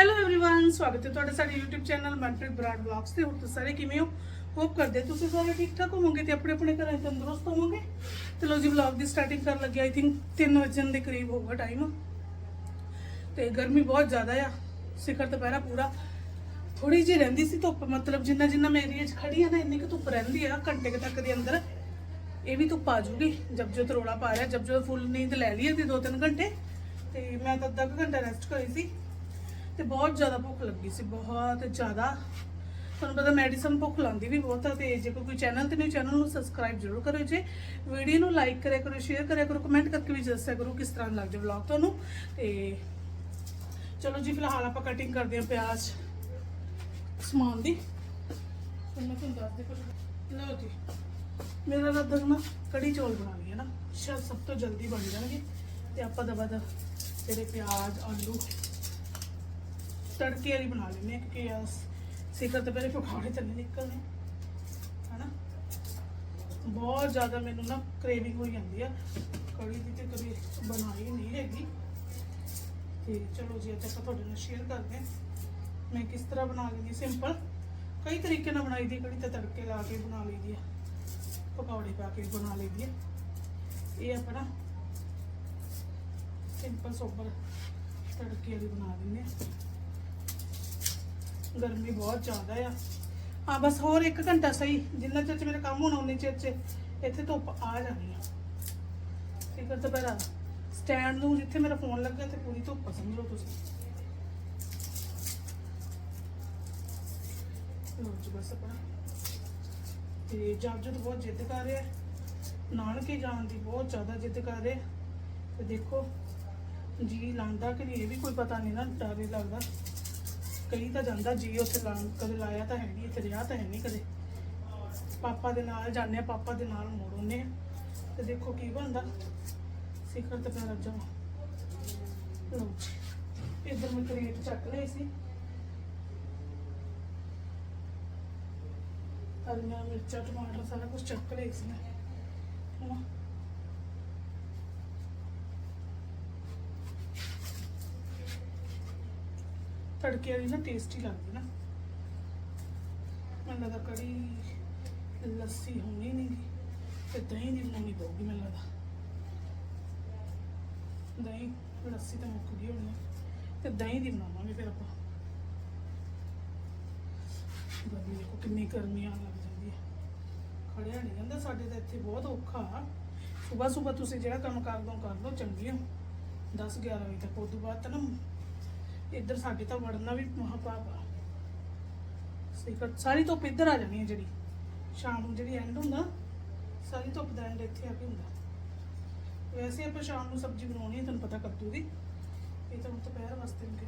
Hello everyone ਸਵਾਗਤ ਹੈ ਤੁਹਾਡਾ ਸਾਡੇ YouTube channel Manpreet Brar vlogs ਤੇ ਹੋਰ ਤੁਸੀਂ ਸਾਰੇ ਕਿਵੇਂ ਹੋ ਹੋਪ ਕਰਦੇ ਤੁਸੀਂ ਸਾਰੇ ਠੀਕ ਠਾਕ ਹੋਵੋਗੇ ਤੇ ਆਪਣੇ ਆਪਣੇ ਘਰਾਂ 'ਚ ਤੰਦਰੁਸਤ ਹੋਵੋਗੇ ਤੇ ਲੋ ਜੀ ਵਲੌਗ ਦੀ ਸਟਾਰਟਿੰਗ ਕਰਨ ਲੱਗੇ ਆਈ ਥਿੰਕ 3 ਵਜੇ ਦੇ ਕਰੀਬ ਹੋਊਗਾ ਟਾਈਮ ਤੇ ਗਰਮੀ ਬਹੁਤ ਜ਼ਿਆਦਾ ਆ ਸਿਖਰ ਦੁਪਹਿਰਾ ਪੂਰਾ ਥੋੜੀ ਜਿਹੀ ਰਹਿੰਦੀ ਸੀ ਧੁੱਪ ਮਤਲਬ ਜਿੰਨਾ ਜਿੰਨਾ ਮੈਂ ਏਰੀਆ 'ਚ ਖੜੀ ਆ ਨਾ ਇੰਨੀ ਕੁ ਧੁੱਪ ਰਹਿੰਦੀ ਆ ਘੰਟੇ ਕੁ ਤੱਕ ਦੇ ਅੰਦਰ ਇਹ ਵੀ ਧੁੱਪ ਆ ਜੂਗੀ ਜਬ ਜੋ ਰੋਲਾ ਪਾ ਰਿਹਾ ਜਬ ਜੋ ਫੁੱਲ ਨੀਂਦ ਲੈ ਲਈ ਤੇ 2-3 ਘੰਟੇ ਤੇ ਮੈਂ ਤਾਂ ਅੱਧਾ ਕੁ ਘੰਟਾ ਰੈਸਟ ਕਰੀ ਸੀ ਤੇ ਬਹੁਤ ਜ਼ਿਆਦਾ ਭੁੱਖ ਲੱਗੀ ਸੀ, ਬਹੁਤ ਜ਼ਿਆਦਾ। ਤੁਹਾਨੂੰ ਪਤਾ ਮੈਡੀਸਨ ਭੁੱਖ ਲਾਉਂਦੀ ਵੀ ਬਹੁਤ ਆ ਤੇ ਜੇ ਕੋਈ ਚੈਨਲ ਤੇ ਨਹੀਂ ਚੈਨਲ ਨੂੰ ਸਬਸਕ੍ਰਾਈਬ ਜ਼ਰੂਰ ਕਰਿਓ ਜੇ। ਵੀਡੀਓ ਨੂੰ ਲਾਈਕ ਕਰਿਆ ਕਰੋ ਸ਼ੇਅਰ ਕਰਿਆ ਕਰੋ ਕਮੈਂਟ ਕਰਕੇ ਵੀ ਦੱਸਿਆ ਕਰੋ ਕਿਸ ਤਰ੍ਹਾਂ ਲੱਗ ਲੱਗਦਾ ਵਲੌਗ ਤੁਹਾਨੂੰ। ਤੇ ਚਲੋ ਜੀ, ਫਿਲਹਾਲ ਆਪਾਂ ਕਟਿੰਗ ਕਰਦੇ ਹਾਂ ਪਿਆਜ਼ ਸਮਾਨ ਦੀ। ਫਿਰ ਮੈਂ ਤੁਹਾਨੂੰ ਦੱਸ ਦੇ ਕੁਝ ਲਓ ਜੀ, ਮੇਰਾ ਰੱਦ ਨਾ ਕੜੀ ਚੌਲ ਬਣਾਉਣੀ ਹੈ ਨਾ। ਸ਼ਾਇਦ ਸਭ ਤੋਂ ਜਲਦੀ ਬਣ ਜਾਣਗੇ। ਤੇ ਆਪਾਂ ਦਬਾ ਦਬ ਜਿਹੜੇ ਪਿਆਜ਼, ਆਲੂ ਤੜਕੇ ਵਾਲੀ ਬਣਾ ਲੈਂਦੇ ਹਾਂ ਕਿਉਂਕਿ ਆ ਸਿਖਰ ਤੋਂ ਪਹਿਲੇ ਪਕੌੜੇ ਤਾਂ ਨਹੀਂ ਨਿਕਲਣੇ ਹਨਾ ਬਹੁਤ ਜ਼ਿਆਦਾ ਮੈਨੂੰ ਨਾ ਕ੍ਰੇਵਿੰਗ ਹੋਈ ਜਾਂਦੀ ਆ ਕੜੀ ਦੀ ਤੇ ਕਦੇ ਬਣਾਈ ਨਹੀਂ ਹੈਗੀ ਤੇ ਚਲੋ ਜੀ ਅੱਜ ਆਪਾਂ ਤੁਹਾਡੇ ਨਾਲ ਸ਼ੇਅਰ ਕਰਦੇ ਹਾਂ ਮੈਂ ਕਿਸ ਤਰ੍ਹਾਂ ਬਣਾ ਲੈਂਦੀ ਸਿੰਪਲ ਕਈ ਤਰੀਕੇ ਨਾਲ ਬਣਾਈ ਦੀ ਕੜੀ ਤਾਂ ਤੜਕੇ ਲਾ ਕੇ ਬਣਾ ਲਈਦੀ ਆ ਪਕੌੜੇ ਪਾ ਕੇ ਬਣਾ ਲਈਦੀ ਆ ਇਹ ਆਪਣਾ ਸਿੰਪਲ ਸੋਬਰ ਤੜਕੇ ਵਾਲੀ ਬਣਾ ਦਿੰਦੇ ਆ ਗਰਮੀ ਬਹੁਤ ਜ਼ਿਆਦਾ ਆ। ਹਾਂ ਬਸ ਹੋਰ 1 ਘੰਟਾ ਸਹੀ ਜਿੰਨਾ ਚਿਰ 'ਚ ਮੇਰਾ ਕੰਮ ਹੋਣਾ ਉਨੇ ਚਿਰ 'ਚ ਇੱਥੇ ਧੁੱਪ ਆ ਜਾਣੀ ਆ। ਫਿਕਰ ਤਾਂ ਪਹਿਲਾਂ ਸਟੈਂਡ ਨੂੰ ਜਿੱਥੇ ਮੇਰਾ ਫੋਨ ਲੱਗਾ ਤੇ ਪੂਰੀ ਧੁੱਪ ਆ, ਸਮਝ ਲਓ ਤੁਸੀਂ। ਲਓ ਜੀ ਬਸ ਆਪਣਾ। ਤੇ ਜਦ ਬਹੁਤ ਜਿੱਦ ਕਰ ਰਿਹਾ। ਨਾਨਕੇ ਜਾਣ ਦੀ ਬਹੁਤ ਜ਼ਿਆਦਾ ਜਿੱਦ ਕਰ ਰਿਹਾ। ਤੇ ਦੇਖੋ ਜੀ ਲਾਂਦਾ ਕਿ ਨਹੀਂ ਇਹ ਵੀ ਕੋਈ ਪਤਾ ਨਹੀਂ ਨਾ ਡਰ ਹੀ ਲੱਗਦਾ। ਕਈ ਤਾਂ ਜਾਂਦਾ, ਜੀ ਉੱਥੇ ਲਾਂ, ਕਦੇ ਲਾਇਆ ਤਾਂ ਹੈ ਨਹੀਂ, ਇੱਥੇ ਰਿਹਾ ਤਾਂ ਹੈ ਨਹੀਂ ਕਦੇ। ਪਾਪਾ ਦੇ ਨਾਲ ਜਾਂਦੇ ਆ ਪਾਪਾ ਦੇ ਨਾਲ ਮੋੜ ਆਉਂਦੇ ਆ ਤੇ ਦੇਖੋ ਕੀ ਬਣਦਾ। ਸਿਖਰ ਤੇ ਪੈਰ ਜਾ ਲਓ ਇੱਧਰ ਮੈਂ ਕਰੇਟ ਚੱਕ ਲਈ ਸੀ। ਹਰੀਆਂ ਮਿਰਚਾਂ, ਟਮਾਟਰ, ਸਾਰਾ ਕੁਝ ਚੱਕ ਲਈ ਸੀ ਮੈਂ। ਹਨਾ? ਤੜਕੇ ਵਾਲੀ ਨਾ ਟੇਸਟੀ ਲੱਗਦੀ ਨਾ। ਮੈਨੂੰ ਲੱਗਦਾ ਕੜੀ ਲੱਸੀ ਹੋਣੀ ਨਹੀਂ ਤੇ ਦਹੀਂ ਦੀ ਬਣਾਉਣੀ ਪਊਗੀ ਮੈਨੂੰ ਲੱਗਦਾ। ਦਹੀਂ ਲੱਸੀ ਤਾਂ ਮੁੱਕ ਗਈ ਹੋਣੀ ਤੇ ਦਹੀਂ ਦੀ ਬਣਾਵਾਂਗੇ ਫਿਰ ਆਪਾਂ। ਗਰਮੀ ਦੇਖੋ ਕਿੰਨੀ ਗਰਮੀ ਆਉਣ ਲੱਗ ਜਾਂਦੀ ਹੈ ਖੜਿਆ ਨਹੀਂ ਜਾਂਦਾ ਸਾਡੇ ਤਾਂ ਇੱਥੇ ਬਹੁਤ ਔਖਾ ਸਵੇਰ ਸਵੇਰ ਤੁਸੀਂ ਜਿਹੜਾ ਕੰਮ ਕਰ ਦੋ, ਕਰ ਲਓ ਚੰਗੀ ਹੋ। 10 11 ਵਜੇ ਤੱਕ, ਉਦੋਂ ਬਾਅਦ ਤਾਂ ਨਾ ਇੱਧਰ ਸਾਡੇ ਤਾਂ ਵੜਨਾ ਵੀ ਮਹਾਪਾਪ ਆ। ਸਿਕਰ ਸਾਰੀ ਧੁੱਪ ਇੱਧਰ ਆ ਜਾਣੀ ਹੈ ਜਿਹੜੀ। ਸ਼ਾਮ ਨੂੰ ਜਿਹੜੀ ਐਂਡ ਹੁੰਦਾ, ਸਾਰੀ ਧੁੱਪ ਦਾ ਐਂਡ ਇੱਥੇ ਆ ਕੇ ਹੁੰਦਾ। ਵੈਸੇ ਆਪਾਂ ਸ਼ਾਮ ਨੂੰ ਸਬਜ਼ੀ ਬਣਾਉਣੀ ਹੈ ਤੁਹਾਨੂੰ ਪਤਾ ਕੱਦੂ ਦੀ। ਇਹ ਤਾਂ ਹੁਣ ਦੁਪਹਿਰ ਵਾਸਤੇ ਮੈਂ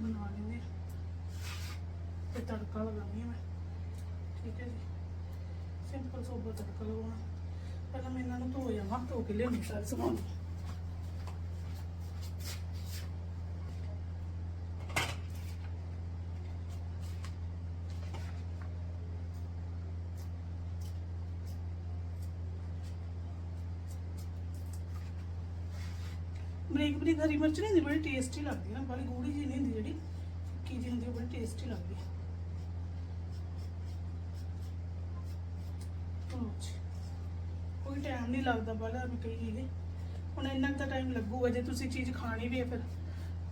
ਬਣਾ ਲੈਂਦੇ ਹਾਂ। ਤੇ ਤੜਕਾ ਲਗਾਉਣੀ ਹੈ ਮੈਂ। ਠੀਕ ਹੈ ਜੀ। ਸਿੰਪਲ ਸੋਬਰ ਤੜਕਾ ਲਗਾਉਣਾ। ਪਹਿਲਾਂ ਮੈਂ ਇਹਨਾਂ ਨੂੰ ਧੋ ਜਾਵਾਂ, ਧੋ ਕੇ ਲਿਆਉਣੀ ਸਾਰੇ ਸਮਾਨ। ਬਰੀਕ ਹਰੀ ਮਿਰਚ ਨਹੀਂ ਹੁੰਦੀ, ਬੜੀ ਟੇਸਟੀ ਲੱਗਦੀ ਨਾ, ਬੜੀ ਗੂੜੀ ਜੀ ਨਹੀਂ ਹੁੰਦੀ ਜਿਹੜੀ ਕੀ ਜੀ ਹੁੰਦੀ ਉਹ ਬੜੀ ਟੇਸਟੀ ਲੱਗਦੀ ਕੋਈ ਟਾਈਮ ਨਹੀਂ ਲੱਗਦਾ ਬਾਲਾ ਮੈਂ ਕਹੀ ਹੁਣ ਇੰਨਾ ਕੁ ਤਾਂ ਟਾਈਮ ਲੱਗੂਗਾ, ਜੇ ਤੁਸੀਂ ਚੀਜ਼ ਖਾਣੀ ਵੀ ਹੈ ਫਿਰ,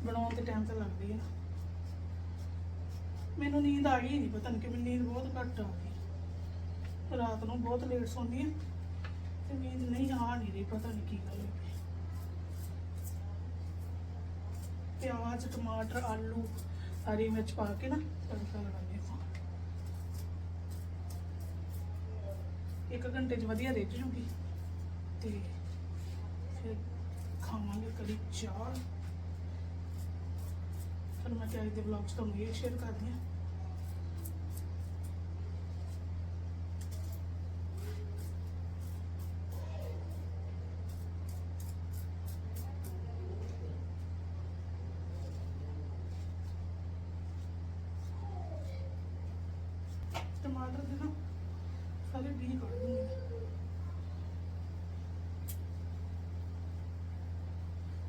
ਬਣਾਉਣ ਤੇ ਟਾਈਮ ਤਾਂ ਲੱਗਦੀ ਹੀ ਹੈ ਮੈਨੂੰ ਨੀਂਦ ਆ ਗਈ ਨਹੀਂ ਪਤਾ ਨਹੀਂ ਕਿ ਮੈਨੂੰ ਨੀਂਦ ਬਹੁਤ ਘੱਟ ਆ ਗਈ। ਰਾਤ ਨੂੰ ਬਹੁਤ ਲੇਟ ਸੌਂਦੀ ਹਾਂ ਤੇ ਨੀਂਦ ਨਹੀਂ ਆ ਨਹੀਂ ਰਹੀ, ਪਤਾ ਨਹੀਂ ਕੀ ਗੱਲ ਹੈ ਪਿਆਜ਼, ਟਮਾਟਰ, ਆਲੂ, ਹਰੀ ਮਿਰਚ ਪਾ ਕੇ ਨਾ ਤੜਕਾ ਲਗਾਉਂਦੇ ਹਾਂ। ਇੱਕ ਘੰਟੇ 'ਚ ਵਧੀਆ ਰਿੱਝ ਜੂਗੀ। ਤੇ ਫਿਰ ਖਾਵਾਂਗੇ ਕੜੀ ਚਾਹ। ਫਿਰ ਮੈਂ ਕਿਹਾ ਦੇ ਵਲੌਗ 'ਚ ਤੁਹਾਨੂੰ ਇਹ ਸ਼ੇਅਰ ਕਰਦੀ ਹਾਂ।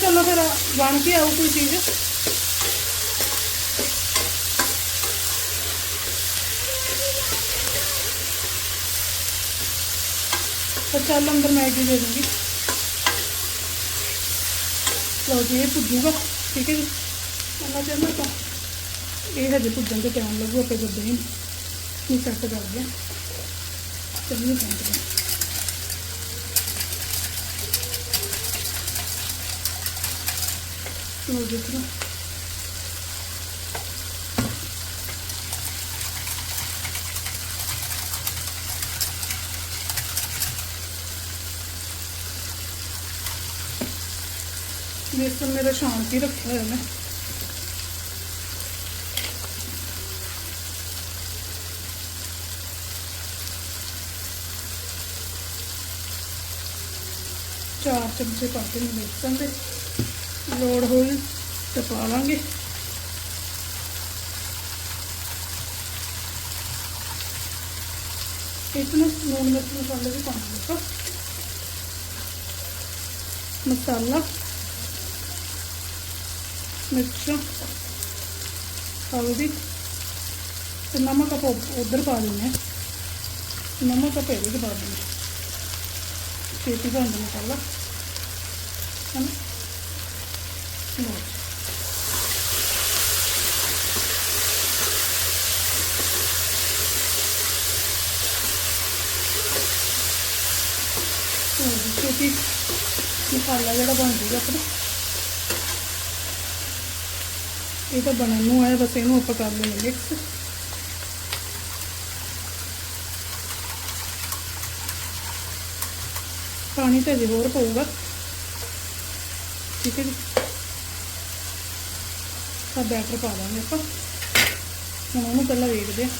ਅੰਦਰ ਚਲੋ ਫਿਰ ਬਣ ਕੇ ਆਊ ਕੋਈ ਚੀਜ਼ ਤਾਂ ਚੱਲ ਅੰਦਰ ਮੈਗੀ ਦੇ ਦੂੰਗੀ ਲਓ ਜੀ ਇਹ ਭੁੱਜੂਗਾ ਠੀਕ ਹੈ ਜੀ ਉਹਨਾਂ ਚਿਰ ਨਾ ਤਾਂ ਇਹ ਹਜੇ ਭੁੱਜਣ ਤੇ ਟਾਈਮ ਲੱਗੂ ਆਪੇ ਜਦੋਂ ਹੀ ਨਹੀਂ ਸੈੱਟ ਕਰ ਗਿਆ ਚੱਲੀ ਪੈਂਟ ਲਓ ਜੀ ਇਤਨਾ ਬੇਸਨ ਮੇਰਾ ਸ਼ਾਂਤੀ ਰੱਖਿਆ ਹੋਇਆ ਮੈਂ ਚਾਰ ਚਮਚੇ ਪਾ ਕੇ ਮੈਂ ਬੇਸਨ ਦੇ ਲੋੜ ਹੋਈ ਤੇ ਪਾ ਲਾਂਗੇ। ਇਤਨਾ ਲੂਣ ਮਿਰਚ ਮਸਾਲੇ ਵੀ ਪਾਉਣਾ ਆਪਾਂ। ਮਸਾਲਾ, ਮਿਰਚ, ਹਲਦੀ ਤੇ ਨਮਕ ਆਪਾਂ ਉਧਰ ਪਾ ਦਿੰਦੇ ਹਾਂ। ਨਮਕ ਆਪਾਂ ਇਹਦੇ 'ਚ ਪਾ ਦਿੰਦੇ ਹਾਂ। ਛੇਤੀ ਬਣ ਜਾਂਦਾ ਮਸਾਲਾ। ਹਨਾ? ਨਾ ਲਓ ਮਸਾਲਾ ਜਿਹੜਾ ਬਣ ਜੂਗਾ ਆਪਣਾ ਇਹ ਤਾਂ ਬਣਨ ਨੂੰ ਆਇਆ ਬਸ ਇਹਨੂੰ ਆਪਾਂ ਕਰ ਲੈਂਗੇ ਮਿਕਸ ਪਾਣੀ ਤਾਂ ਜੇ ਹੋਰ ਪਊਗਾ। ਠੀਕ ਹੈ ਜੀ। ਤਾਂ ਬੈਟਰ ਪਾ ਦਾਂਗੇ ਆਪਾਂ। ਹੁਣ ਉਹਨੂੰ ਪਹਿਲਾਂ ਵੇਖਦੇ ਹਾਂ।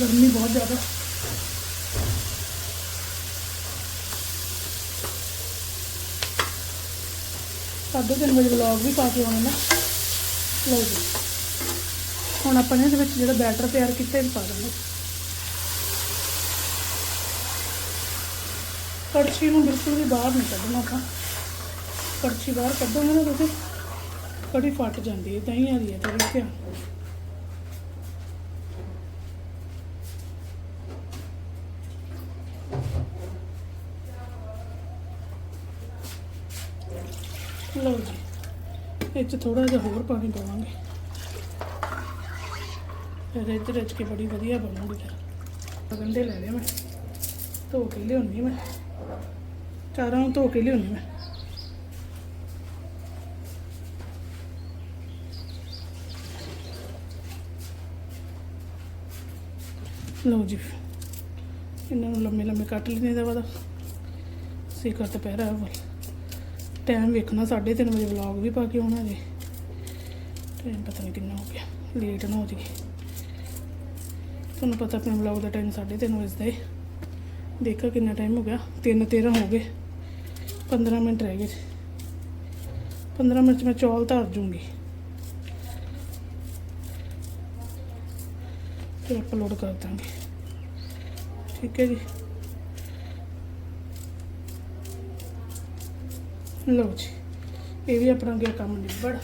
ਗਰਮੀ ਬਹੁਤ ਜ਼ਿਆਦਾ। ਸਾਢੇ ਤਿੰਨ ਵਜੇ ਵਲੌਗ ਵੀ ਪਾ ਕੇ ਆਉਣਾ ਨਾ। ਲਓ ਜੀ। ਹੁਣ ਆਪਾਂ ਨੇ ਇਹਦੇ ਵਿੱਚ ਜਿਹੜਾ ਬੈਟਰ ਤਿਆਰ ਕੀਤਾ ਇਹ ਪਾ ਦਾਂਗੇ। ਕੜਛੀ ਨੂੰ ਬਿਲਕੁਲ ਵੀ ਬਾਹਰ ਨਹੀਂ ਕੱਢਣਾ ਆਪਾਂ। ਕੜਛੀ ਬਾਹਰ ਕੱਢੋਗੇ ਨਾ ਤੁਸੀਂ ਕੜੀ ਫਟ ਜਾਂਦੀ ਹੈ, ਦਹੀਂ ਆ ਰਹੀ ਹੈ, ਤੇ ਧਿਆਨ। ਲਓ ਜੀ, ਇਹ 'ਚ ਥੋੜਾ ਜਿਹਾ ਹੋਰ ਪਾਣੀ ਪਾਵਾਂਗੇ। ਫਿਰ ਰਿੱਝ ਰਿੱਝ ਕੇ ਬੜੀ ਵਧੀਆ ਬਣੂਗੀ ਫਿਰ। ਗੰਢੇ ਲੈ ਲਿਆ ਮੈਂ, ਧੋ ਕੇ ਲਿਆਉਣੀ ਮੈਂ। ਚਾਰਾਂ ਨੂੰ ਧੋ ਕੇ ਲਿਆਉਣੀ ਮੈਂ। ਲਓ ਜੀ, ਇਹਨਾਂ ਨੂੰ ਲੰਮੇ ਲੰਮੇ ਕੱਟ ਲੈਣੇ ਦਾ ਬਾਅਦ। ਸਿਖਰ ਤੇ ਪਹਿਰਾ ਹੈ ਟਾਈਮ ਵੇਖਣਾ 3:30 ਵਜੇ ਵਲੌਗ ਵੀ ਪਾ ਕੇ ਆਉਣਾ ਜੀ ਟਾਈਮ ਪਤਾ ਨਹੀਂ ਕਿੰਨਾ ਹੋ ਗਿਆ ਲੇਟ ਨਾ ਹੋ ਜਾਈਏ। ਤੁਹਾਨੂੰ ਪਤਾ ਆਪਣੇ ਵਲੌਗ ਦਾ ਟਾਈਮ 3:30 ਵਜੇ ਦਾ ਹੈ ਦੇਖੋ ਕਿੰਨਾ ਟਾਈਮ ਹੋ ਗਿਆ। 3:13 ਹੋ ਗਏ। 15 ਮਿੰਟ ਰਹਿ ਗਏ 15 ਮਿੰਟ 'ਚ ਮੈਂ ਚੌਲ ਧਰ ਜੂੰਗੀ। ਫਿਰ ਅਪਲੋਡ ਕਰ ਦਾਂਗੇ। ਠੀਕ ਹੈ ਜੀ। ਲਓ ਜੀ। ਇਹ ਵੀ ਆਪਣਾ ਗਿਆ ਕੰਮ ਨਿਬੜ।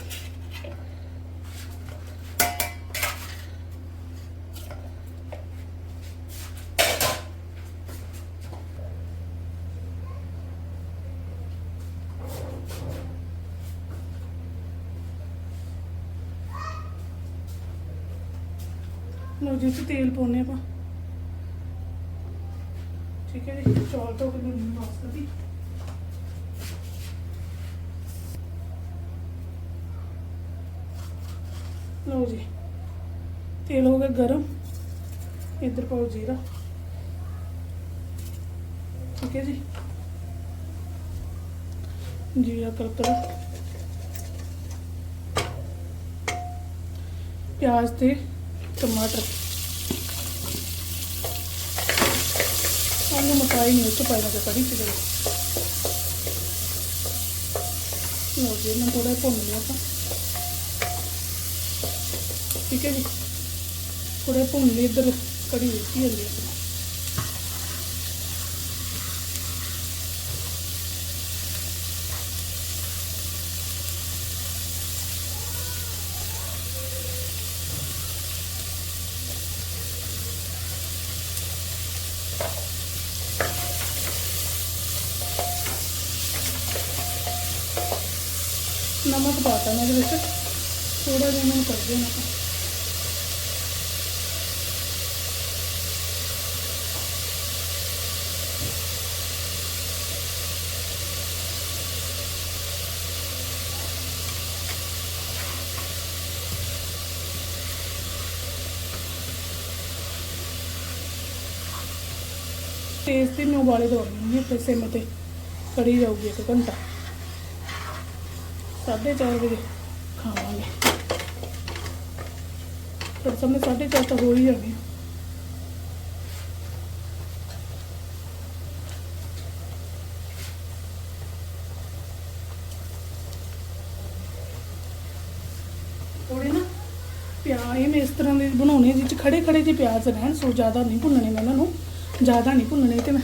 ਲਓ ਤੇਲ ਪਾਉਨੇ ਆਪਾਂ। ਠੀਕ ਹੈ ਜੀ, ਚੌਲ ਤੋਂ ਕਿ ਮੈਨੂੰ ਵਾਸਤਾ ਦੀ ਲਓ ਜੀ, ਤੇਲ ਹੋ ਗਿਆ ਗਰਮ। ਇੱਧਰ ਪਾਓ ਜੀਰਾ। ਠੀਕ ਹੈ ਜੀ। ਜੀਰਾ ਕਰਕਰਾ ਪਿਆਜ਼ ਤੇ ਟਮਾਟਰ। ਆਲੂ ਮਕਾਈ ਨਹੀਂ ਉੱਚ ਪਾਇਆ ਤੇ ਕੜੀ ਚ ਜਰਾ ਮੈਂ ਥੋੜਾ ਭੁੰਨ ਠੀਕ ਹੈ ਜੀ? ਥੋੜੇ ਭੁੰਨ ਲਈ ਇੱਧਰ ਕੜੀ ਵਿੱਚੀ ਜਾਂਦੀ ਹੈ ਆਪਣੀ ਨਮਕ ਪਾਤਾ ਮੈਂ ਇਹਦੇ ਵਿੱਚ ਥੋੜਾ ਜਿਹਾ ਇਹਨੂੰ ਕਰ ਦੇਣਾ ਆਪਾਂ ਤੇਜ਼ ਤੇ ਮੈਂ ਉਬਾਲੇ ਦਵਾਉਣੀ ਫਿਰ ਸਿਮ ਤੇ ਕੜੀ ਜਾਊਗੀ ਇੱਕ ਘੰਟਾ। ਸਾਢੇ ਚਾਰ ਵਜੇ ਖਾਵਾਂਗੇ। ਪਰ ਸਮੇਂ ਸਾਢੇ ਚਾਰ ਤਾਂ ਹੋ ਹੀ ਜਾਣੀ ਥੋੜੇ ਨਾ ਪਿਆਜ਼ ਇਹ ਮੈਂ ਇਸ ਤਰ੍ਹਾਂ ਦੇ ਬਣਾਉਣੇ ਜਿਹ ਖੜੇ ਖੜੇ ਜਿਹੇ ਪਿਆਜ਼ ਰਹਿਣ, ਸੋ ਜ਼ਿਆਦਾ ਨਹੀਂ ਭੁੰਨਣੇ ਮੈਂ ਇਹਨਾਂ ਨੂੰ, ਜ਼ਿਆਦਾ ਨਹੀਂ ਭੁੰਨਣੇ ਤੇ ਮੈਂ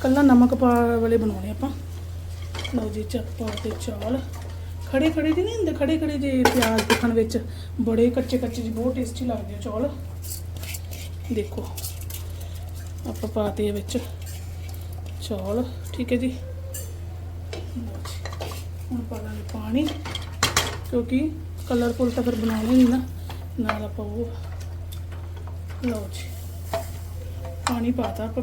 ਕੱਲਾ ਨਮਕ ਪਾ ਵਾਲੇ ਬਣਾਉਣੇ ਆਪਾਂ। ਲਓ ਜੀ ਚੱਪਾ ਤੇ ਚੌਲ ਖੜੇ ਖੜੇ ਜਿਹੇ ਨਹੀਂ ਹੁੰਦੇ? ਖੜੇ ਖੜੇ ਜੇ ਪਿਆਜ਼ ਦੇਖਣ ਵਿੱਚ। ਬੜੇ ਕੱਚੇ ਕੱਚੇ ਜਿਹੇ, ਬਹੁਤ ਟੇਸਟੀ ਲੱਗਦੇ ਆ ਚੌਲ। ਦੇਖੋ, ਆਪਾਂ ਪਾਤੇ ਵਿੱਚ ਚੌਲ। ਠੀਕ ਹੈ ਜੀ। ਲਓ ਜੀ। ਹੁਣ ਪਾ ਲਾਂਗੇ ਪਾਣੀ, ਕਿਉਂਕਿ ਕਲਰਫੁਲ ਤਾਂ ਫਿਰ ਬਣਾਉਣੇ ਨਹੀਂ ਨਾ। ਨਾਲ ਆਪਾਂ ਉਹ, ਲਓ ਜੀ, ਪਾਣੀ ਪਾਤਾ ਆਪਾਂ।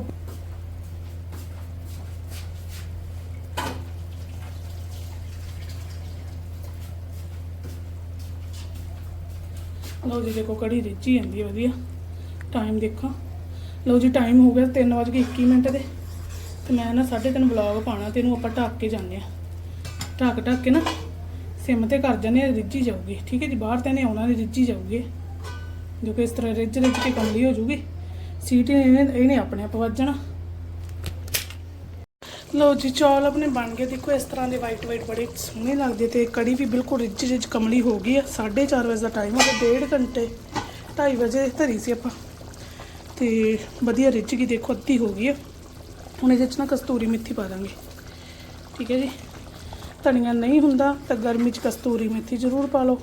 ਲਓ ਜੀ, ਦੇਖੋ ਕੜੀ ਰਿੱਝੀ ਜਾਂਦੀ ਹੈ ਵਧੀਆ। ਟਾਈਮ ਦੇਖੋ। ਲਓ ਜੀ ਟਾਈਮ ਹੋ ਗਿਆ 3:21 ਮਿੰਟ ਦੇ। ਤੇ ਮੈਂ ਨਾ 3:30 ਵਲੌਗ ਪਾਣਾ ਤੇ ਇਹਨੂੰ ਆਪਾਂ ਢੱਕ ਕੇ ਜਾਂਦੇ ਆ। ਢੱਕ ਢੱਕ ਕੇ ਨਾ ਸਿਮ ਤੇ ਕਰ ਜਾਂਦੇ ਆ ਰਿੱਝੀ ਜਾਊਗੀ। ਠੀਕ ਹੈ ਜੀ, ਬਾਹਰ ਤਾਂ ਇਹਨੇ ਆਉਣਾ ਨਹੀਂ ਰਿੱਝੀ ਜਾਊਗੀ ਜੋ ਕਿ ਇਸ ਤਰ੍ਹਾਂ ਰਿੱਝ ਰਿੱਝ ਕੇ ਕਮਲੀ ਹੋ ਜੂਗੀ ਸੀਟੀ ਇਹਨੇ ਇਹਨੇ ਆਪਣੇ ਆਪ ਵੱਜਣਾ ਲਓ ਜੀ, ਚੌਲ ਆਪਣੇ ਬਣ ਗਏ। ਦੇਖੋ, ਇਸ ਤਰ੍ਹਾਂ ਦੇ ਵਾਈਟ ਵਾਈਟ ਬੜੇ ਸੋਹਣੇ ਲੱਗਦੇ ਤੇ ਕੜੀ ਵੀ ਬਿਲਕੁਲ ਰਿੱਝ ਰਿੱਝ ਕਮਲੀ ਹੋ ਗਈ ਆ। 4:30 ਵਜੇ ਦਾ ਟਾਈਮ ਹੋ ਗਿਆ ਡੇਢ ਘੰਟੇ 2:30 ਵਜੇ ਧਰੀ ਸੀ ਆਪਾਂ। ਤੇ ਵਧੀਆ ਰਿੱਝ ਗਈ, ਦੇਖੋ, ਅੱਧੀ ਹੋ ਗਈ ਆ। ਹੁਣ ਇਹਦੇ ਚ ਨਾ ਕਸਤੂਰੀ ਮੇਥੀ ਪਾ ਦਾਂਗੇ। ਠੀਕ ਹੈ ਜੀ? ਧਨੀਆ ਨਹੀਂ ਹੁੰਦਾ ਤਾਂ ਗਰਮੀ ਚ ਕਸਤੂਰੀ ਮੇਥੀ ਜ਼ਰੂਰ ਪਾ ਲਓ।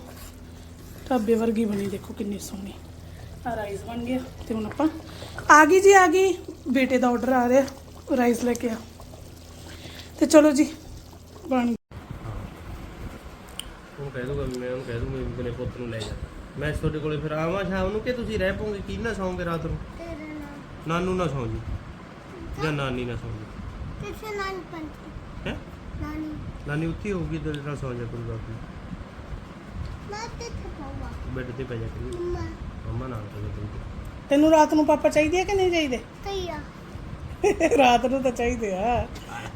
ਢਾਬੇ ਵਰਗੀ ਬਣੀ, ਦੇਖੋ ਕਿੰਨੀ ਸੋਹਣੀ। ਆ ਰਾਈਸ ਬਣ ਗਿਆ ਤੇ ਹੁਣ ਆਪਾਂ ਆ ਗਈ ਜੀ, ਆ ਗਈ। ਬੇਟੇ ਦਾ ਆਰਡਰ ਆ ਰਿਹਾ ਰਾਈਸ ਲੈ ਕੇ ਆ। ਤੇ ਚਲੋ ਜੀ ਬਣ ਉਹ ਕਹਿ ਦੂਗਾ ਵੀ ਮੈਂ ਉਹਨੂੰ ਕਹਿ ਦੂੰਗਾ ਵੀ ਮੇਰੇ ਪੁੱਤ ਨੂੰ ਲੈ ਜਾ। ਮੈਂ ਤੁਹਾਡੇ ਕੋਲੇ ਫਿਰ ਆਵਾਂ ਸ਼ਾਮ ਨੂੰ ਕਿ ਤੁਸੀਂ ਰਹਿ ਪੋਗੇ ਕੀ ਨਾ ਸੌਂਗੇ ਰਾਤ ਨੂੰ? ਤੇਰੇ ਨਾਲ। ਨਾਨੂ ਨਾ ਸੌਂ ਜੀ। ਜਾਂ ਨਾਨੀ ਨਾ ਸੌਂ ਜੀ। ਕਿਸੇ ਨਾਲ ਪੰਛੀ ਹੈ? ਨਾਨੀ। ਨਾਨੀ ਉੱਥੇ ਹੀ ਹੋਊਗੀ ਤੇਰੇ ਨਾਲ ਸੌਂ ਜਾ ਕਰੂਗਾ ਆਪਣੀ ਮੈਂ ਤੇ ਥਪਾਵਾ ਬੈੱਡ ਤੇ ਪੈ ਜਾ ਕਰੂ ਮੰਮਾ। ਮੰਮਾ ਨਾਲ ਪੈ ਜਾ ਤੈਨੂੰ ਰਾਤ ਨੂੰ ਪਾਪਾ ਚਾਹੀਦੇ ਆ ਕਿ ਨਹੀਂ ਚਾਹੀਦੇ? ਕਈਆ ਰਾਤ ਨੂੰ ਤਾਂ ਚਾਹੀਦੇ ਆ।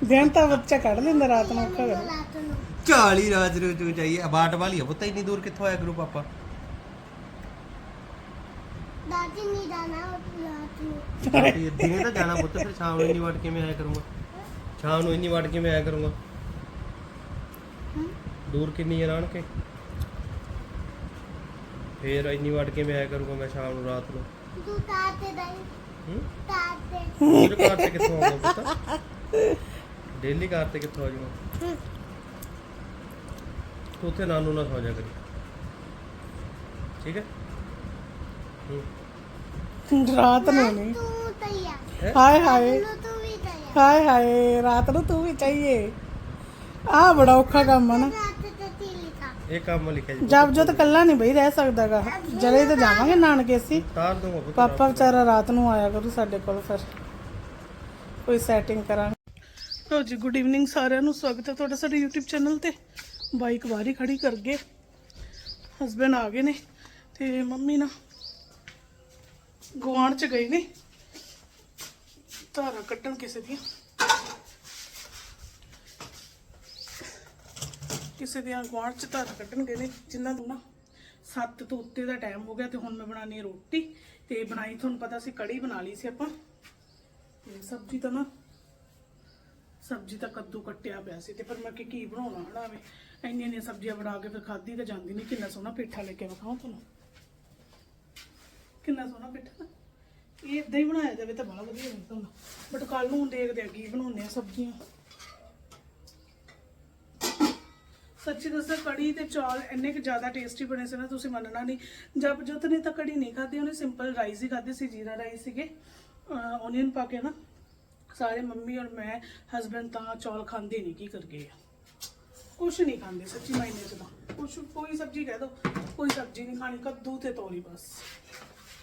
ਦਿਨ ਤਾਂ ਬੱਚਾ ਕੱਢ ਲੈਂਦਾ ਰਾਤ ਨੂੰ ਔਖਾ ਕਰ ਰਾਤ ਨੂੰ 40 ਰਾਤ ਨੂੰ ਤੂੰ ਚਾਹੀਏ ਬਾਟ ਵਾਲੀ ਆ ਪੁੱਤ ਇੰਨੀ ਦੂਰ ਕਿੱਥੋਂ ਆਇਆ ਕਰੂ ਪਾਪਾ? ਦਾਦੀ ਨਹੀਂ ਜਾਣਾ ਰਾਤ ਨੂੰ। ਦਿਨੇ ਤਾਂ ਜਾਣਾ ਪੁੱਤ ਫਿਰ ਸ਼ਾਮ ਨੂੰ ਇੰਨੀ ਵਾਟ ਕਿਵੇਂ ਆਇਆ ਕਰੂੰਗਾ? ਸ਼ਾਮ ਨੂੰ ਇੰਨੀ ਵਾਟ ਕਿਵੇਂ ਆਇਆ ਕਰੂੰਗਾ? ਦੂਰ ਕਿੰਨੀ ਹੈ ਨਾਨਕੇ? ਫੇਰ ਇੰਨੀ ਵਾਟ ਕਿਵੇਂ ਆਇਆ ਕਰੂੰਗਾ ਮੈਂ ਸ਼ਾਮ ਨੂੰ ਰਾਤ ਨੂੰ? ਤੂੰ ਤਾਤੇ ਦਈ ਹੂੰ ਤਾਤੇ ਮੇਰੇ ਕਾਰ ਤੇ ਕਿੱਥੋਂ ਆਉਂਦਾ ਪੁੱਤ? ਡੇਲੀ ਕਾਰ ਤੇ ਕਿੱਥੋਂ ਆ ਜਾਊਗਾ। ਤੂੰ ਉੱਥੇ ਨਾਨੂ ਨਾਲ ਸੌ ਜਾ ਕਰੀ। ਠੀਕ ਹੈ? ਹੂੰ। ਰਾਤ ਨੂੰ ਨਹੀਂ। ਤੂੰ ਤਈਆ ਹੈਂ? ਹਾਏ ਹਾਏ। ਤੂੰ ਤੂੰ ਵੀ ਤਈਆ ਹਾਏ ਹਾਏ ਰਾਤ ਨੂੰ ਤੂੰ ਵੀ ਚਾਹੀਏ। ਆ ਬੜਾ ਔਖਾ ਕੰਮ ਆ ਨਾ। ਇਹ ਕੰਮ ਲਿਖਿਆ ਜੀ। ਜਦ ਜਦ ਕੱਲਾ ਨਹੀਂ ਬਈ ਰਹਿ ਸਕਦਾਗਾ। ਜਲੇ ਤਾਂ ਜਾਵਾਂਗੇ ਨਾਨਕੇ ਅਸੀਂ। ਤਾਰ ਦੂੰਗਾ ਪੁੱਤ ਪਾਪਾ ਵਿਚਾਰਾ ਰਾਤ ਨੂੰ ਆਇਆ ਕਰੂ ਸਾਡੇ ਕੋਲ ਫਿਰ। ਕੋਈ ਸੈਟਿੰਗ ਕਰਾਂਗੇ। ਲੋ ਜੀ ਗੁੱਡ ਇਵਨਿੰਗ ਸਾਰਿਆਂ ਨੂੰ। ਸਵਾਗਤ ਹੈ ਤੁਹਾਡਾ ਸਾਡੇ YouTube ਚੈਨਲ ਤੇ। ਬਾਈਕ ਬਾਹਰੀ ਖੜੀ ਕਰ ਗਏ। ਹਸਬੰਡ ਆ ਗਏ ਨੇ ਤੇ ਮੰਮੀ ਨਾ ਗੁਆਂਢ ਚ ਗਏ ਨੇ। ਧਾਰਾਂ ਕੱਢਣ ਕਿਸੇ ਦੀਆਂ। ਕਿਸੇ ਦੀਆਂ ਗੁਆਂਢ ਚ ਧਾਰਾਂ ਕੱਢਣ ਨੇ, ਜਿਨ੍ਹਾਂ ਨੂੰ ਨਾ 7 ਤੋਂ ਉੱਤੇ ਦਾ ਟਾਈਮ ਹੋ ਗਿਆ ਤੇ ਹੁਣ ਮੈਂ ਬਣਾਉਣੀ ਹੈ ਰੋਟੀ ਤੇ ਬਣਾਈ, ਤੁਹਾਨੂੰ ਪਤਾ ਸੀ ਕੜੀ ਬਣਾ ਲਈ ਸੀ ਆਪਾਂ। ਤੇ ਸਬਜ਼ੀ ਤਾਂ ਨਾ, ਸਬਜ਼ੀ ਤਾਂ ਕੱਦੂ ਕੱਟਿਆ ਪਿਆ ਸੀ ਤੇ ਪਰ ਮੈਂ ਕਿ ਕੀ ਬਣਾਉਣਾ ਹਨਾ ਵੇ ਇੰਨੀਆਂ ਇੰਨੀਆਂ ਸਬਜ਼ੀਆਂ ਬਣਾ ਕੇ ਫਿਰ ਖਾਧੀ ਤਾਂ ਜਾਂਦੀ ਨਹੀਂ ਕਿੰਨਾ ਸੋਹਣਾ ਪੇਠਾ ਲੈ ਕੇ ਵਿਖਾਉਂ ਤੁਹਾਨੂੰ? ਕਿੰਨਾ ਸੋਹਣਾ ਪੇਠਾ ਨਾ। ਇਹ ਇਦਾਂ ਹੀ ਬਣਾਇਆ ਜਾਵੇ ਤਾਂ ਬੜਾ ਵਧੀਆ ਹੁੰਦਾ। ਬਟ ਕੱਲ ਨੂੰ ਦੇਖਦੇ ਆ ਕੀ ਬਣਾਉਂਦੇ ਆ ਸਬਜ਼ੀਆਂ। ਸੱਚੀ ਦੱਸਾਂ, ਕੜੀ ਤੇ ਚੌਲ ਇੰਨੇ ਕੁ ਜ਼ਿਆਦਾ ਟੇਸਟੀ ਬਣੇ ਸੀ ਨਾ, ਤੁਸੀਂ ਮੰਨਣਾ ਨਹੀਂ। ਜਬ ਜੋਤ ਨੇ ਤਾਂ ਕੜੀ ਨਹੀਂ ਖਾਧੀ, ਉਹਨੇ ਸਿੰਪਲ ਰਾਈਸ ਹੀ ਖਾਧੇ ਸੀ, ਜੀਰਾ ਰਾਈਸ ਸੀਗੇ। ਓਨੀਅਨ ਪਾ ਕੇ ਨਾ, ਸਾਰੇ ਮੰਮੀ ਔਰ ਮੈਂ ਹਸਬੰਡ ਤਾਂ ਚੌਲ ਖਾਂਦੇ ਨਹੀਂ, ਕੀ ਕਰ ਗਏ ਆ। ਕੁਛ ਨਹੀਂ ਖਾਂਦੇ ਸੱਚੀ ਮਾਇਨੇ ਚ ਤਾਂ। ਕੁਛ, ਕੋਈ ਸਬਜ਼ੀ ਕਹਿ ਦੋ, ਕੋਈ ਸਬਜ਼ੀ ਨਹੀਂ ਖਾਣੀ, ਕੱਦੂ ਤੇ ਤੋਰੀ ਬਸ।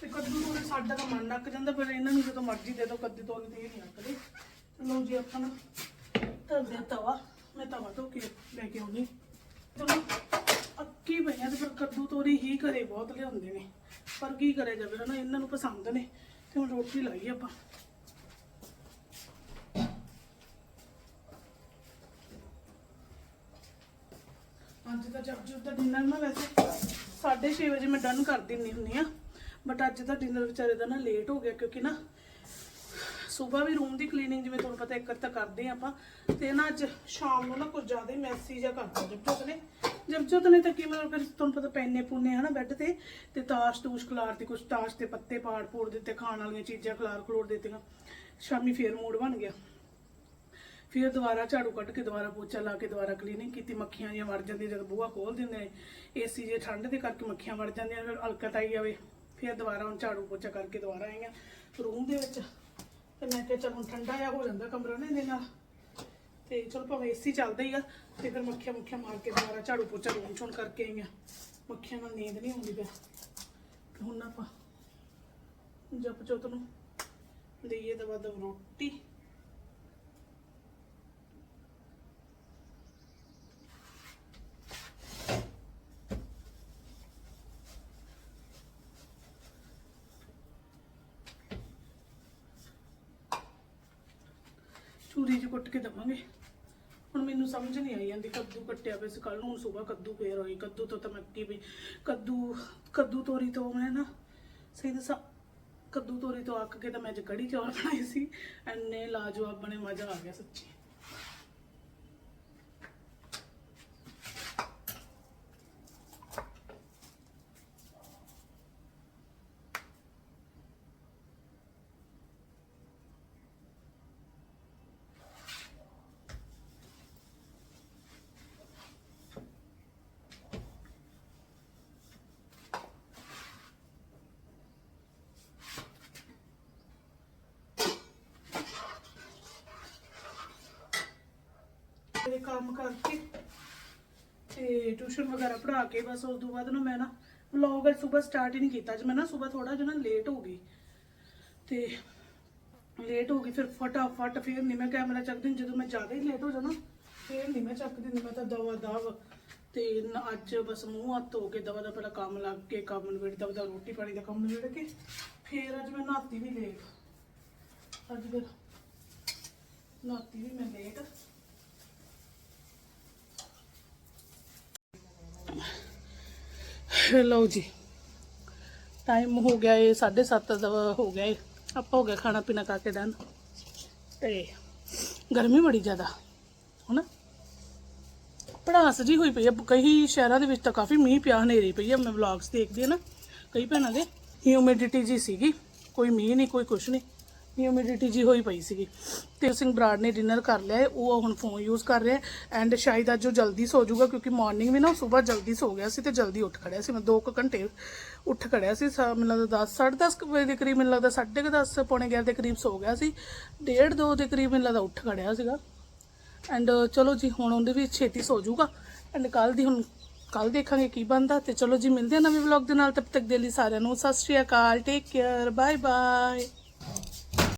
ਤੇ ਕੱਦੂ ਤੋਰੀ ਸਾਡਾ ਤਾਂ ਮਨ ਨੱਕ ਜਾਂਦਾ, ਪਰ ਇਹਨਾਂ ਨੂੰ ਜਦੋਂ ਮਰਜ਼ੀ ਦੇ ਦੋ, ਕੱਦੂ ਤੋਰੀ ਤੇ ਇਹ ਨਹੀਂ ਆਖਦੇ ਲਓ ਜੀ ਆਪਾਂ ਨਾ ਧਰਦੇ ਆ ਤਵਾ, ਮੈਂ ਤਵਾ ਧੋ ਕੇ ਲੈ ਕੇ ਆਉਣੀ ਚਲੋ, ਅੱਕੀ ਪਈਆਂ ਤੇ ਪਰ ਕੱਦੂ ਤੋਰੀ ਹੀ ਘਰੇ ਬਹੁਤ ਲਿਆਉਂਦੇ ਨੇ। ਪਰ ਕੀ ਕਰਿਆ ਜਾਵੇ ਹਨਾ, ਇਹਨਾਂ ਨੂੰ ਪਸੰਦ ਨੇ ਤੇ ਹੁਣ ਰੋਟੀ ਲਾਈ ਆਪਾਂ। ਅੱਜ ਤਾਂ ਜਬ ਦਾ ਡਿਨਰ ਨਾ ਵੈਸੇ 6:30 ਵਜੇ ਮੈਂ ਡਨ ਕਰ ਦਿੰਨੀ ਹੁੰਨੀ ਆ ਬਟ ਅੱਜ ਦਾ ਡਿਨਰ ਵਿਚਾਰੇ ਦਾ ਨਾ ਲੇਟ ਹੋ ਗਿਆ ਕਿਉਂਕਿ ਨਾ ਸਵੇਰ ਵੀ ਰੂਮ ਦੀ ਕਲੀਨਿੰਗ ਜਿਵੇਂ ਤੁਹਾਨੂੰ ਪਤਾ ਇੱਕ ਤਾਂ ਕਰਦੇ ਆਪਾਂ। ਤੇ ਨਾ ਅੱਜ ਸ਼ਾਮ ਨੂੰ ਨਾ ਕੁਝ ਜ਼ਿਆਦਾ ਹੀ ਮੈਸੀ ਜਿਹਾ ਕਰਦਾ ਜਬਜੋਤ ਨੇ। ਜਬਜੋਤ ਨੇ ਤਾਂ ਕੀ ਮਤਲਬ ਫਿਰ ਤੁਹਾਨੂੰ ਪਤਾ ਪੈਨੇ ਪੁੰਨੇ ਹਨਾ ਬੈੱਡ ਤੇ ਤੇ ਤਾਸ਼ ਤੂਸ਼ ਖਲਾਰਤੀ ਕੁਝ ਤਾਸ਼ ਤੇ ਪੱਤੇ ਪਾੜ ਪੂੜ ਦਿੱਤੇ, ਖਾਣ ਵਾਲੀਆਂ ਚੀਜ਼ਾਂ ਖਲਾਰ ਖਲੋੜ ਦਿੱਤੀਆਂ। ਸ਼ਾਮੀ ਫੇਰ ਮੂਡ ਬਣ ਗਿਆ। ਫਿਰ ਦੁਬਾਰਾ ਝਾੜੂ ਕੱਢ ਕੇ, ਦੁਬਾਰਾ ਪੋਚਾ ਲਾ ਕੇ, ਦੁਬਾਰਾ ਕਲੀਨਿੰਗ ਕੀਤੀ, ਮੱਖੀਆਂ ਜੀਆਂ ਵੜ ਜਾਂਦੀਆਂ ਜਦੋਂ ਬੂਹਾ ਖੋਲ ਦਿੰਦੇ ਨੇ। ਏਸੀ ਜੇ ਠੰਡ ਦੇ ਕਰਕੇ ਮੱਖੀਆਂ ਵੜ ਜਾਂਦੀਆਂ ਫਿਰ ਹਲਕਤ ਆਈ ਜਾਵੇ ਫਿਰ ਦੁਬਾਰਾ ਹੁਣ ਝਾੜੂ ਪੋਚਾ ਕਰਕੇ ਦੁਬਾਰਾ ਆਈਆਂ ਰੂਮ ਦੇ ਵਿੱਚ ਤੇ ਮੈਂ ਕਿਹਾ ਚਲ ਹੁਣ ਠੰਡਾ ਜਿਹਾ ਹੋ ਜਾਂਦਾ ਕਮਰਾ ਨਾ ਇਹਦੇ ਨਾਲ। ਤੇ ਚਲ ਭਾਵੇਂ ਏਸੀ ਚੱਲਦਾ ਹੀ ਆ, ਤੇ ਫਿਰ ਮੱਖੀਆਂ ਮੁੱਖੀਆਂ ਮਾਰ ਕੇ ਦੁਬਾਰਾ ਝਾੜੂ ਪੋਚਾ ਰੂਮ ਚੋਂ ਕਰਕੇ ਆਈਆਂ ਮੱਖੀਆਂ ਨਾਲ ਨੀਂਦ ਨਹੀਂ ਆਉਂਦੀ ਪਿਆ ਹੁਣ ਆਪਾਂ ਜਪ ਚੋਤ ਨੂੰ ਦਈਏ ਦਵਾ ਦਵ ਰੋਟੀ। ਚੂਰੀ ਚ ਕੁੱਟ ਕੇ ਦਵਾਂਗੇ। ਹੁਣ ਮੈਨੂੰ ਸਮਝ ਨਹੀਂ ਆਈ ਜਾਂਦੀ, ਕੱਦੂ ਕੱਟਿਆ ਪਿਆ ਸੀ ਕੱਲ ਨੂੰ ਹੁਣ ਸਵੇਰ ਕੱਦੂ ਫੇਰ ਹੋਈ ਕੱਦੂ ਤੋਂ ਤਾਂ ਮੈਂ ਕੀ ਵੀ ਕੱਦੂ ਕੱਦੂ ਤੋਰੀ ਤੋਂ ਮੈਂ ਨਾ ਸਹੀ ਦੱਸਾਂ, ਕੱਦੂ ਤੋਰੀ ਤੋਂ ਅੱਕ ਕੇ ਤਾਂ ਮੈਂ ਅੱਜ ਕੜੀ ਚੌਲ ਬਣਾਏ ਸੀ ਐਨੇ ਲਾਜਵਾਬ ਬਣੇ, ਮਜ਼ਾ ਆ ਗਿਆ ਸੱਚੀ। ਇਹ ਕੰਮ ਕਰਕੇ ਤੇ ਟਿਊਸ਼ਨ ਵਗੈਰਾ ਪੜ੍ਹਾ ਕੇ ਬਸ ਉਸ ਤੋਂ ਬਾਅਦ ਨਾ ਮੈਂ ਨਾ ਵਲੌਗ ਅੱਜ ਸਵੇਰ ਸਟਾਰਟ ਹੀ ਨਹੀਂ ਕੀਤਾ, ਅੱਜ ਮੈਂ ਨਾ ਸਵੇਰ ਥੋੜਾ ਜਿਹਾ ਨਾ ਲੇਟ ਹੋ ਗਈ। ਤੇ ਲੇਟ ਹੋ ਗਈ, ਫਿਰ ਫਟਾਫਟ ਫਿਰ ਨਹੀਂ ਮੈਂ ਕੈਮਰਾ ਚੱਕਦੀ, ਜਦੋਂ ਮੈਂ ਜ਼ਿਆਦਾ ਹੀ ਲੇਟ ਹੋ ਜਾਣਾ ਫਿਰ ਨਹੀਂ ਮੈਂ ਚੱਕਦੀ ਨਹੀਂ ਮੈਂ ਤਾਂ ਦਵਾ ਦਵ। ਤੇ ਅੱਜ ਬਸ ਮੂੰਹ ਹੱਥ ਧੋ ਕੇ ਦਵਾ ਦਾ ਪਹਿਲਾਂ ਕੰਮ ਲੱਗ ਕੇ, ਕੰਮ ਨਿਬੇੜ ਦਵਾ ਰੋਟੀ ਪਾਣੀ ਦਾ ਕੰਮ ਵੇੜ ਕੇ, ਫਿਰ ਅੱਜ ਮੈਂ ਨਹਾਤੀ ਵੀ ਲੇਟ ਅੱਜ ਫਿਰ ਨਹਾਤੀ ਵੀ ਮੈਂ ਲੇਟ ਲਓ ਜੀ। ਟਾਈਮ ਹੋ ਗਿਆ ਇਹ 7:30 ਦਾ ਹੋ ਗਿਆ ਏ। ਆਪਾਂ ਹੋ ਗਿਆ ਖਾਣਾ ਪੀਣਾ ਖਾ ਕੇ ਡਨ ਤੇ ਗਰਮੀ ਬੜੀ ਜ਼ਿਆਦਾ, ਹਨਾ? ਪੜਾਸ ਜੀ ਹੋਈ ਪਈ ਆ। ਕਈ ਸ਼ਹਿਰਾਂ ਦੇ ਵਿੱਚ ਤਾਂ ਕਾਫੀ ਮੀਂਹ ਪਿਆ, ਹਨੇਰੀ ਪਈ ਆ। ਮੈਂ ਵਲੌਗਸ ਦੇਖਦੀ ਹਾਂ ਨਾ। ਕਈ ਭੈਣਾਂ ਦੇ ਹਿਊਮਿਡਿਟੀ ਜੀ ਸੀਗੀ। ਕੋਈ ਮੀਂਹ ਨਹੀਂ, ਕੋਈ ਕੁਛ ਨਹੀਂ। ਹਿਊਮਿਡਿਟੀ ਜੀ ਹੋਈ ਪਈ ਸੀਗੀ। ਤੇ ਸਿੰਘ ਬਰਾੜ ਨੇ ਡਿਨਰ ਕਰ ਲਿਆ ਹੈ, ਉਹ ਹੁਣ ਫੋਨ ਯੂਜ਼ ਕਰ ਰਿਹਾ ਐਂਡ ਸ਼ਾਇਦ ਅੱਜ ਉਹ ਜਲਦੀ ਸੋ ਜਾਊਗਾ ਕਿਉਂਕਿ ਮਾਰਨਿੰਗ ਵੀ ਨਾ ਸਵੇਰ ਜਲਦੀ ਸੋ ਗਿਆ ਸੀ ਤੇ ਜਲਦੀ ਉੱਠ ਖੜਿਆ ਸੀ। ਮੈਂ 2 ਘੰਟੇ ਉੱਠ ਖੜਿਆ ਸੀ ਸਾ- ਮੈਨੂੰ ਲੱਗਦਾ 10 10:30 ਵਜੇ ਦੇ ਕਰੀਬ ਮੈਨੂੰ ਲੱਗਦਾ 10:30 ਪੌਣੇ 11 ਦੇ ਕਰੀਬ ਸੋ ਗਿਆ ਸੀ। 1:30 2 ਦੇ ਕਰੀਬ ਮੈਨੂੰ ਲੱਗਦਾ ਉੱਠ ਖੜਿਆ ਸੀਗਾ। ਐਂਡ ਚਲੋ ਜੀ ਹੁਣ ਉਹਦੇ ਵੀ ਛੇਤੀ ਸੋ ਜਾਊਗਾ ਐਂਡ ਕੱਲ ਦੀ ਹੁਣ ਕੱਲ ਦੇਖਾਂਗੇ ਕੀ ਬਣਦਾ ਤੇ ਚਲੋ ਜੀ ਮਿਲਦੇ ਆ ਨਵੇਂ ਵਲੌਗ ਦੇ ਨਾਲ। ਤਬ ਤੱਕ ਦੇ ਲਈ ਸਾਰਿਆਂ ਨੂੰ Sat Sri Akal take care bye bye